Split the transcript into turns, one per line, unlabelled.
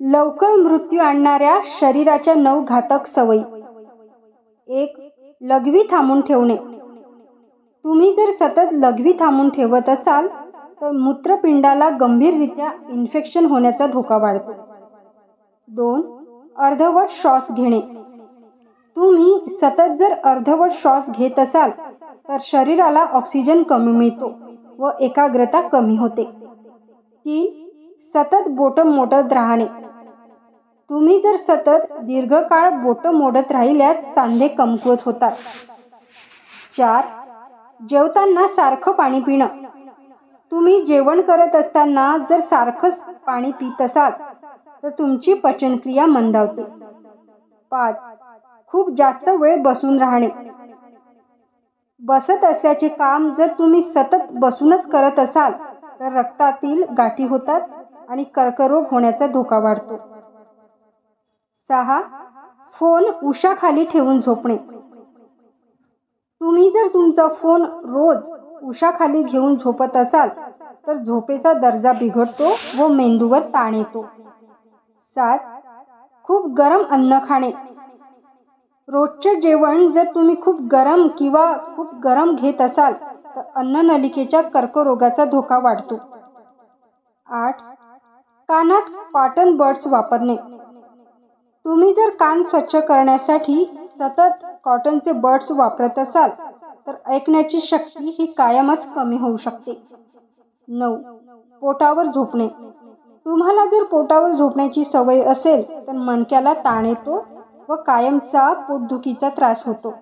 लवकर मृत्यू आणणाऱ्या शरीराच्या नऊ घातक सवयी. एक लघवी थांबून ठेवणे. तुम्ही जर सतत लघवी थांबून ठेवत असाल तर मूत्रपिंडाला गंभीररित्या इन्फेक्शन होण्याचा धोका वाढतो. दोन अर्धवट श्वास घेणे. तुम्ही सतत जर अर्धवट श्वास घेत असाल तर शरीराला ऑक्सिजन कमी मिळतो व एकाग्रता कमी होते. तीन सतत बोटं मोटत राहणे. तुम्ही जर सतत दीर्घकाळ बोटं मोडत राहिल्यास सांधे कमकुवत होतात. चार जेवताना सारखं पाणी पिणं. तुम्ही जेवण करत असताना जर सारखं पाणी पित असाल तर तुमची पचनक्रिया मंदावते. पाच खूप जास्त वेळ बसून राहणे. बसत असल्याचे काम जर तुम्ही सतत बसूनच करत असाल तर रक्तातील गाठी होतात आणि कर्करोग होण्याचा धोका वाढतो. सहा फोन उशाखाली ठेवून झोपणे. तुम्ही जर तुमचा फोन रोज उशाखाली घेऊन झोपत असाल तर झोपेचा दर्जा बिघडतो व मेंदूवर ताण येतो. सात खूप गरम अन्न खाणे. रोजचे जेवण जर तुम्ही खूप गरम किंवा खूप गरम घेत असाल तर अन्ननलिकेच्या कर्करोगाचा धोका वाढतो. आठ कानात कॉटन बर्ड्स वापरणे. तुम्ही जर कान स्वच्छ करण्यासाठी सतत कॉटनचे बड्स वापरत असाल तर ऐकण्याची शक्ती ही कायमच कमी होऊ शकते. नऊ. पोटावर झोपणे. तुम्हाला जर पोटावर झोपण्याची सवय असेल तर मणक्याला ताण येतो व कायमचा पोटदुखीचा त्रास होतो.